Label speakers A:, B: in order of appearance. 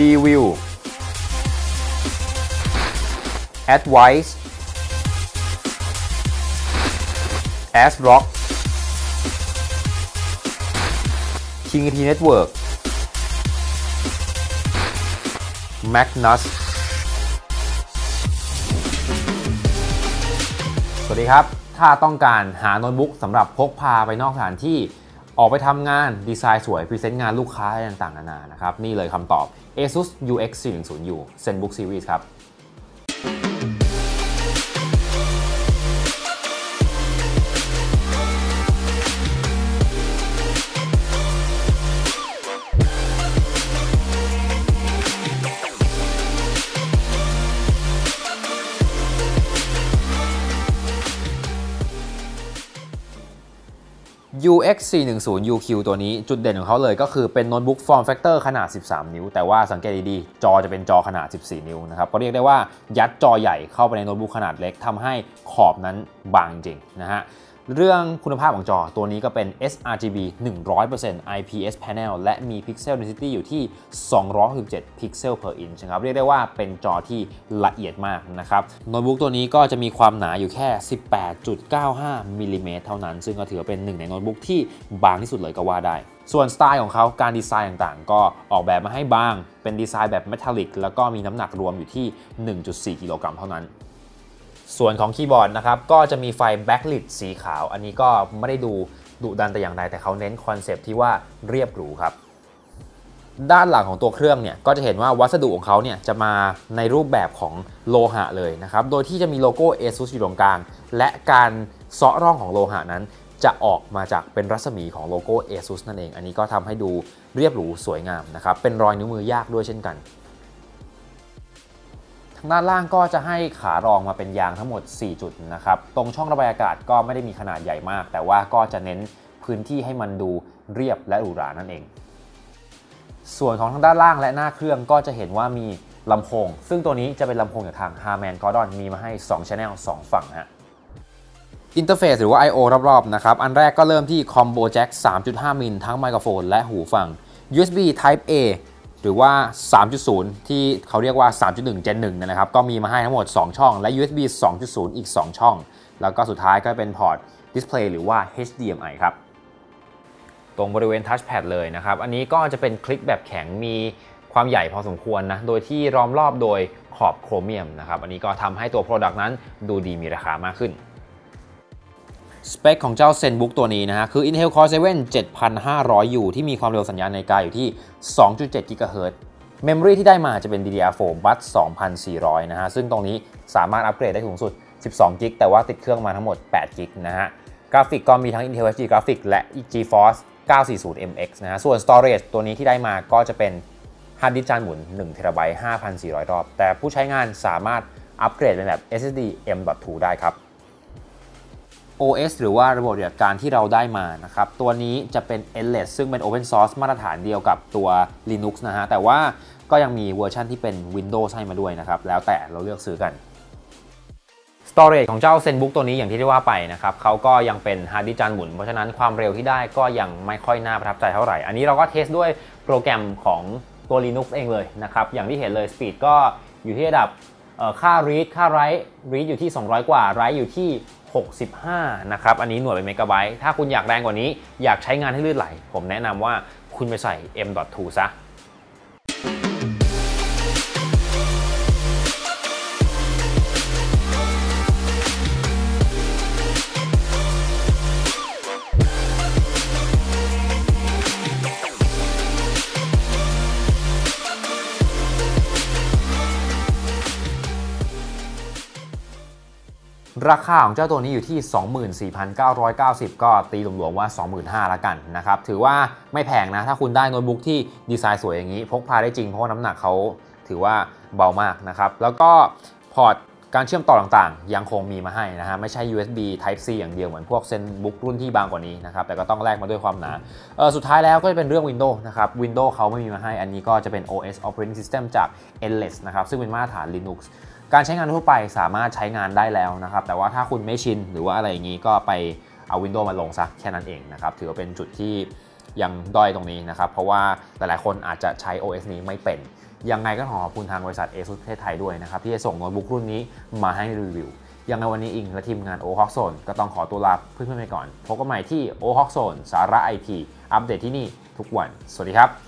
A: G-View Advice ASRock King T Network Magnus สวัสดีครับ ถ้าต้องการหาโน้ตบุ๊กสำหรับพกพาไปนอกสถานที่ ออกไปทำงานดีไซน์สวยพรีเซนต์งานลูกค้าต่างๆนานานะครับนี่เลยคำตอบ ASUS UX 410U ZenBook Series ครับ UX 410 UQ ตัวนี้จุดเด่นของเขาเลยก็คือเป็นโน้ตบุ๊กฟอร์มแฟกเตอร์ขนาด 13 นิ้ว แต่ว่าสังเกตดีๆ จอจะเป็นจอขนาด 14 นิ้วนะครับ ก็เรียกได้ว่ายัดจอใหญ่เข้าไปในโน้ตบุ๊กขนาดเล็กทำให้ขอบนั้นบางจริงนะฮะ เรื่องคุณภาพของจอตัวนี้ก็เป็น sRGB 100% IPS panel และมี pixel density อยู่ที่ 267 pixel per inch นะครับ เรียกได้ว่าเป็นจอที่ละเอียดมากนะครับ โน้ตบุ๊กตัวนี้ก็จะมีความหนาอยู่แค่ 18.95มิลลิเมตรเท่านั้น ซึ่งก็ถือเป็นหนึ่งในโน้ตบุ๊กที่บางที่สุดเลยก็ว่าได้ ส่วนสไตล์ของเขาการดีไซน์ต่างๆ ก็ออกแบบมาให้บาง เป็นดีไซน์แบบเมทัลลิกแล้วก็มีน้ำหนักรวมอยู่ที่ 1.4 กิโลกรัมเท่านั้น ส่วนของคีย์บอร์ดนะครับก็จะมีไฟแบ็กลิทสีขาว อันนี้ก็ไม่ได้ดูดุดันแต่อย่างใดแต่เขาเน้นคอนเซปที่ว่าเรียบหรูครับด้านหลังของตัวเครื่องเนี่ยก็จะเห็นว่าวัสดุของเขาเนี่ยจะมาในรูปแบบของโลหะเลยนะครับ โดยที่จะมีโลโก้ ASUS อยู่ตรงกลาง และการเซาะร่องของโลหะนั้น จะออกมาจากเป็นรัศมีของโลโก้ ASUS นั่นเอง อันนี้ก็ทำให้ดูเรียบหรูสวยงามนะครับ เป็นรอยนิ้วมือยากด้วยเช่นกัน ทางด้านล่างก็จะให้ขารองมาเป็นยางทั้งหมด 4 จุดนะครับ ตรงช่องระบายอากาศก็ไม่ได้มีขนาดใหญ่มาก แต่ว่าก็จะเน้นพื้นที่ให้มันดูเรียบและหรูหรานั่นเอง ส่วนของทางด้านล่างและหน้าเครื่องก็จะเห็นว่ามีลำโพง ซึ่งตัวนี้จะเป็นลำโพงจากทาง Harman Kardon มีมาให้2 Channel 2 ฝั่งฮะอินเทอร์เฟซหรือว่า I/O รอบๆนะครับ อันแรกก็เริ่มที่ Combo Jack 3.5 มิลทั้งไมโครโฟนและหูฟัง USB Type A หรือว่า 3.0 ที่เขาเรียกว่า 3.1 Gen 1นะครับ ก็มีมาให้ทั้งหมด 2 ช่อง และ USB 2.0 อีก 2 ช่อง แล้วก็สุดท้ายก็เป็นพอร์ต Display หรือว่า HDMI ครับ ตรงบริเวณ Touchpad เลยนะครับ อันนี้ก็จะเป็นคลิกแบบแข็ง มีความใหญ่พอสมควรนะ โดยที่ล้อมรอบโดยขอบโครเมียมนะครับ อันนี้ก็ทำให้ตัว Product นั้นดูดีมีราคามากขึ้น สเปคของเจ้า ZenBook ตัวนี้นะฮะ คือ Intel Core 7 7500U ที่มีความเร็วสัญญาณในกายอยู่ที่ 2.7 GHz Memory ที่ได้มาจะเป็น DDR4 Bus 2400 นะฮะ ซึ่งตรงนี้สามารถอัปเกรดได้สูงสุด 12 g b แต่ว่าติดเครื่องมาทั้งหมด 8 g b นะฮะ กราฟิกก็มีทั้ง Intel HD Graphics และ GeForce 940MX นะฮะ ส่วน Storage ตัวนี้ที่ได้มาก็จะเป็นฮาร์ดดิสก์จานหมุน1 t b 5,400 รอบ แต่ผู้ใช้งานสามารถอัปเกรดเป็นแบบ SSD M.2 ได้ครับ OS หรือว่าระบบปฏิบัติการที่เราได้มานะครับ ตัวนี้จะเป็น Endless ซึ่งเป็น Open Source มาตรฐานเดียวกับตัว Linux นะฮะ แต่ว่าก็ยังมีเวอร์ชันที่เป็น Windows ให้มาด้วยนะครับ แล้วแต่เราเลือกซื้อกัน Storage ของเจ้า ZenBook ตัวนี้อย่างที่ได้ว่าไปนะครับเขาก็ยังเป็นฮาร์ดดิสก์จานหมุน เพราะฉะนั้นความเร็วที่ได้ก็ยังไม่ค่อยน่าประทับใจเท่าไหร่ อันนี้เราก็เทสด้วยโปรแกรมของตัว Linux เองเลยนะครับ อย่างที่เห็นเลย Speed ก็อยู่ที่ระดับค่า read ค่า write read อยู่ที่ 200 กว่า write อยู่ที่ 65 นะครับ อันนี้หน่วยเป็นเมกะไบต์ ถ้าคุณอยากแรงกว่านี้ อยากใช้งานให้ลื่นไหล ผมแนะนำว่าคุณไปใส่ M.2 ซะ ราคาของเจ้าตัวนี้อยู่ที่ 24,990 ก็ตีรวมๆว่า 25,000ละกันนะครับถือว่าไม่แพงนะ ถ้าคุณได้โน้ตบุ๊กที่ดีไซน์สวยอย่างนี้ พกพาได้จริงเพราะว่าน้ำหนักเขาถือว่าเบามากนะครับแล้วก็พอร์ตการเชื่อมต่อต่างๆ ยังคงมีมาให้นะฮะไม่ใช่ USB Type C อย่างเดียวเหมือนพวกเซนบุ๊กรุ่นที่บางกว่านี้นะครับแต่ก็ต้องแลกมาด้วยความหนาเออสุดท้ายแล้วก็จะเป็นเรื่อง Windows นะครับ Windows เขาไม่มีมาให้อันนี้ก็จะเป็น OS Operating System จาก Endless นะครับซึ่งเป็นมาตรฐาน Linux การใช้งานทั่วไปสามารถใช้งานได้แล้วนะครับ แต่ว่าถ้าคุณไม่ชินหรือว่าอะไรอย่างนี้ก็ไปเอา Windows มาลงซะแค่นั้นเองนะครับ ถือว่าเป็นจุดที่ยังด้อยตรงนี้นะครับ เพราะว่าหลายๆคนอาจจะใช้ OS นี้ไม่เป็น ยังไงก็ขอขอบคุณทางบริษัท ASUS ประเทศไทยด้วยนะครับ ที่จะส่งโน้ตบุ๊กรุ่นนี้มาให้รีวิว ยังไงวันนี้อิงและทีมงาน o h o k Zone ก็ต้องขอตัวลาเพื่อนๆไปก่อน พบกันใหม่ที่ o h o k Zone สาระ IT อัปเดตที่นี่ทุกวัน สวัสดีครับ